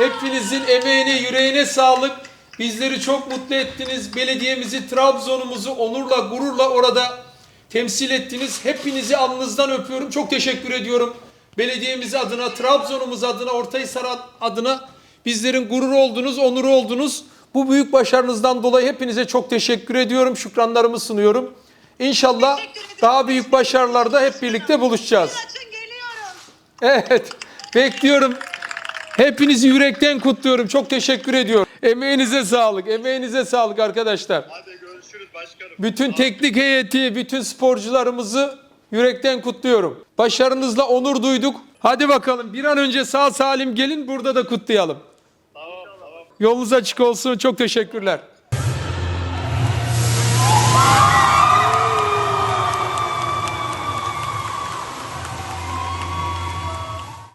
Hepinizin emeğine, yüreğine sağlık. Bizleri çok mutlu ettiniz. Belediyemizi, Trabzon'umuzu onurla, gururla orada temsil ettiniz. Hepinizi alnınızdan öpüyorum. Çok teşekkür ediyorum. Belediyemiz adına, Trabzon'umuz adına, Ortahisar adına bizlerin gururu oldunuz, onuru oldunuz. Bu büyük başarınızdan dolayı hepinize çok teşekkür ediyorum. Şükranlarımı sunuyorum. İnşallah daha büyük başarılarda hep birlikte buluşacağız. Evet, bekliyorum. Hepinizi yürekten kutluyorum. Çok teşekkür ediyorum. Emeğinize sağlık, emeğinize sağlık arkadaşlar. Hadi görüşürüz başkanım. Bütün teknik heyeti, bütün sporcularımızı yürekten kutluyorum. Başarınızla onur duyduk. Hadi bakalım bir an önce sağ salim gelin burada da kutlayalım. Tamam tamam. Yolunuz açık olsun. Çok teşekkürler.